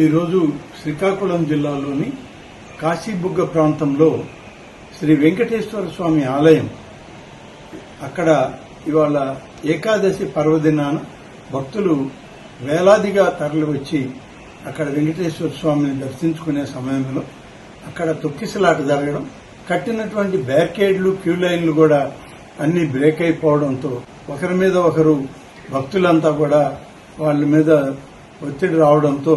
ఈరోజు శ్రీకాకుళం జిల్లాలోని కాశీబుగ్గ ప్రాంతంలో శ్రీ వెంకటేశ్వర స్వామి ఆలయం. అక్కడ ఇవాళ ఏకాదశి పర్వదినాన భక్తులు వేలాదిగా తరలివచ్చి అక్కడ వెంకటేశ్వర స్వామిని దర్శించుకునే సమయంలో అక్కడ తొక్కిసలాట జరగడం కట్టినటువంటి బ్యారికేడ్లు క్యూ లైన్లు కూడా అన్ని బ్రేక్ అయిపోవడంతో ఒకరి మీద ఒకరు భక్తులంతా కూడా వాళ్ళ మీద ఒత్తిడి రావడంతో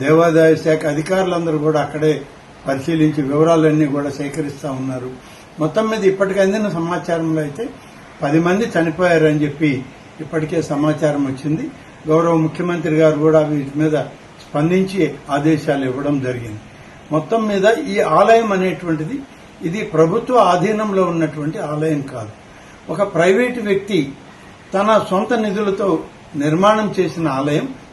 దేవాదాయ శాఖ అధికారులందరూ కూడా అక్కడే పరిశీలించి వివరాలన్నీ కూడా సేకరిస్తూ ఉన్నారు. మొత్తం మీద ఇప్పటికి అందిన సమాచారంలో అయితే పది మంది చనిపోయారని చెప్పి ఇప్పటికే సమాచారం వచ్చింది. గౌరవ ముఖ్యమంత్రి గారు కూడా వీటి మీద స్పందించి ఆదేశాలు ఇవ్వడం జరిగింది. మొత్తం మీద ఈ ఆలయం అనేటువంటిది ఇది ప్రభుత్వ ఆధీనంలో ఉన్నటువంటి ఆలయం కాదు. ఒక ప్రైవేటు వ్యక్తి తన సొంత నిధులతో నిర్మాణం చేసిన ఆలయం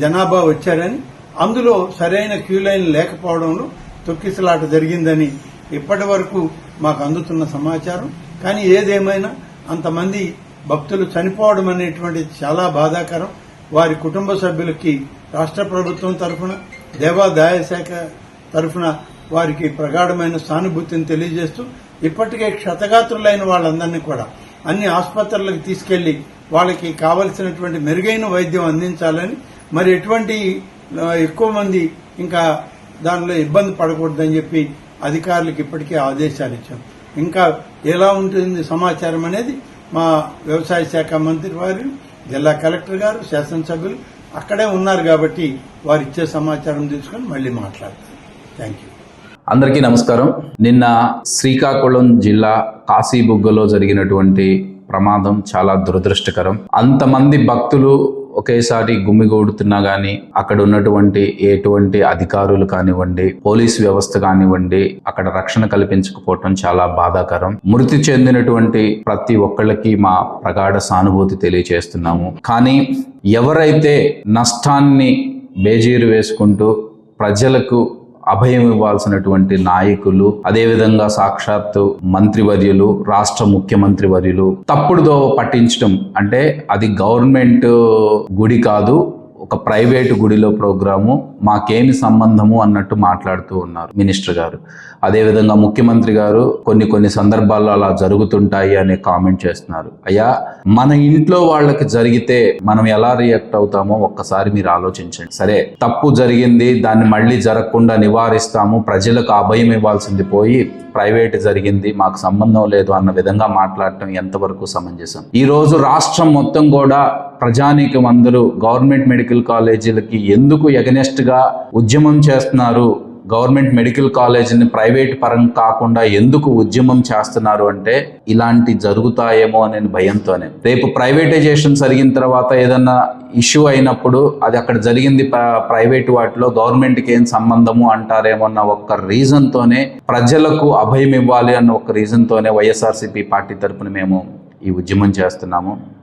జనాభా వచ్చారని అందులో సరైన క్యూ లైన్ లేకపోవడంలో తొక్కిసలాట జరిగిందని ఇప్పటి వరకు మాకు అందుతున్న సమాచారం. కానీ ఏదేమైనా అంతమంది భక్తులు చనిపోవడం అనేటువంటిది చాలా బాధాకరం. వారి కుటుంబ సభ్యులకి రాష్ట్ర ప్రభుత్వం తరఫున దేవాదాయ శాఖ తరఫున వారికి ప్రగాఢమైన సానుభూతిని తెలియజేస్తూ ఇప్పటికే క్షతగాత్రులైన వాళ్ళందరినీ కూడా అన్ని ఆసుపత్రులకు తీసుకెళ్ళి వాళ్ళకి కావలసినటువంటి మెరుగైన వైద్యం అందించాలని మరి ఎటువంటి ఎక్కువ మంది ఇంకా దానిలో ఇబ్బంది పడకూడదని చెప్పి అధికారులకు ఇప్పటికే ఆదేశాలు ఇచ్చాం. ఇంకా ఎలా ఉంటుంది సమాచారం అనేది మా వ్యవసాయ శాఖ మంత్రి వారు జిల్లా కలెక్టర్ గారు శాసనసభ్యులు అక్కడే ఉన్నారు కాబట్టి వారు ఇచ్చే సమాచారం తీసుకొని మళ్ళీ మాట్లాడతారు. థ్యాంక్ యూ అందరికీ నమస్కారం. నిన్న శ్రీకాకుళం జిల్లా కాశీబుగ్గలో జరిగినటువంటి ప్రమాదం చాలా దురదృష్టకరం. అంతమంది భక్తులు ఒకేసారి గుమ్మిగూడుతున్నా కానీ అక్కడ ఉన్నటువంటి ఎటువంటి అధికారులు కానివ్వండి పోలీస్ వ్యవస్థ కానివ్వండి అక్కడ రక్షణ కల్పించకపోవటం చాలా బాధాకరం. మృతి చెందినటువంటి ప్రతి ఒక్కళ్ళకి మా ప్రగాఢ సానుభూతి తెలియచేస్తున్నాము. కానీ ఎవరైతే నష్టాన్ని బేజీరు వేసుకుంటూ ప్రజలకు అభయం ఇవ్వాల్సినటువంటి నాయకులు అదేవిధంగా సాక్షాత్తు మంత్రివర్యులు రాష్ట్ర ముఖ్యమంత్రి వర్యులు తప్పుడుదో పట్టించడం అంటే అది గవర్నమెంట్ గుడి కాదు ఒక ప్రైవేటు గుడిలో ప్రోగ్రాము మాకేమి సంబంధము అన్నట్టు మాట్లాడుతూ ఉన్నారు మినిస్టర్ గారు. అదేవిధంగా ముఖ్యమంత్రి గారు కొన్ని కొన్ని సందర్భాల్లో అలా జరుగుతుంటాయి అనే కామెంట్ చేస్తున్నారు. అయ్యా మన ఇంట్లో వాళ్ళకి జరిగితే మనం ఎలా రియాక్ట్ అవుతామో ఒక్కసారి మీరు ఆలోచించండి. సరే తప్పు జరిగింది దాన్ని మళ్ళీ జరగకుండా నివారిస్తాము ప్రజలకు అభయం ఇవ్వాల్సింది పోయి ప్రైవేట్ జరిగింది మాకు సంబంధం లేదు అన్న విధంగా మాట్లాడటం ఎంతవరకు సమంజసం? ఈ రోజు రాష్ట్రం మొత్తం కూడా ప్రజానీకం అందరూ గవర్నమెంట్ మెడికల్ కాలేజీలకి ఎందుకు ఎగనెస్ట్గా ఉద్యమం చేస్తున్నారు? గవర్నమెంట్ మెడికల్ కాలేజీని ప్రైవేట్ పరం కాకుండా ఎందుకు ఉద్యమం చేస్తున్నారు అంటే ఇలాంటి జరుగుతాయేమో అనే భయంతోనే. రేపు ప్రైవేటైజేషన్ జరిగిన తర్వాత ఏదన్నా ఇష్యూ అయినప్పుడు అది అక్కడ జరిగింది ప్రైవేట్ వాటిలో గవర్నమెంట్కి ఏం సంబంధము అంటారేమో అన్న ఒక్క రీజన్తోనే ప్రజలకు అభయం ఇవ్వాలి అన్న ఒక రీజన్తోనే వైఎస్ఆర్సీపీ పార్టీ తరపున మేము ఈ ఉద్యమం చేస్తున్నాము.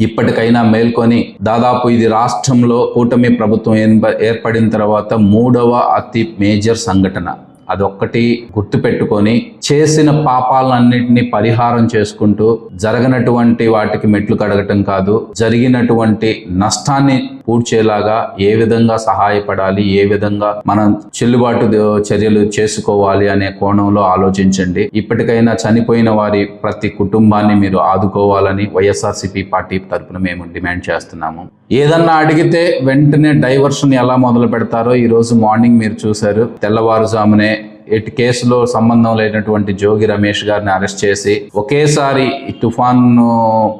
ఇప్పటికైనా మేల్కొని దాదాపు ఇది రాష్ట్రంలో కూటమి ప్రభుత్వం ఏర్ప- ఏర్పడిన తర్వాత మూడవ అతి మేజర్ సంఘటన. అదొక్కటి గుర్తుపెట్టుకొని చేసిన పాపాలన్నింటినీ పరిహారం చేసుకుంటూ జరగనటువంటి వాటికి మెట్లు కడగటం కాదు జరిగినటువంటి నష్టాన్ని పూడ్చేలాగా ఏ విధంగా సహాయపడాలి ఏ విధంగా మనం చెల్లుబాటు చర్యలు చేసుకోవాలి అనే కోణంలో ఆలోచించండి. ఇప్పటికైనా చనిపోయిన వారి ప్రతి కుటుంబాన్ని మీరు ఆదుకోవాలని వైఎస్ఆర్సీపీ పార్టీ తరఫున మేము డిమాండ్ చేస్తున్నాము. ఏదన్నా అడిగితే వెంటనే డైవర్షన్ ఎలా మొదలు పెడతారో ఈరోజు మార్నింగ్ మీరు చూశారు. తెల్లవారుజామునే ఇటు కేసులో సంబంధం లేనటువంటి జోగి రమేష్ గారిని అరెస్ట్ చేసి ఒకేసారి ఈ తుఫాన్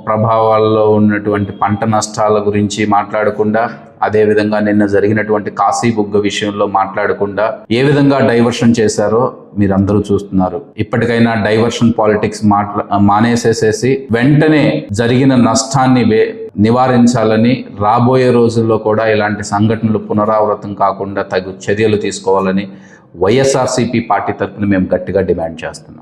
ప్రభావాల్లో ఉన్నటువంటి పంట నష్టాల గురించి మాట్లాడకుండా అదే విధంగా నిన్న జరిగినటువంటి కాశీ బుగ్గ విషయంలో మాట్లాడకుండా ఏ విధంగా డైవర్షన్ చేశారో మీరందరూ చూస్తున్నారు. ఇప్పటికైనా డైవర్షన్ పాలిటిక్స్ మాట్లా మానేసేసేసి వెంటనే జరిగిన నష్టాన్ని వే నివారించాలని రాబోయే రోజుల్లో కూడా ఇలాంటి సంఘటనలు పునరావృతం కాకుండా తగు చర్యలు తీసుకోవాలని వైఎస్ఆర్సీపీ పార్టీ తరఫున మేము గట్టిగా డిమాండ్ చేస్తున్నాం.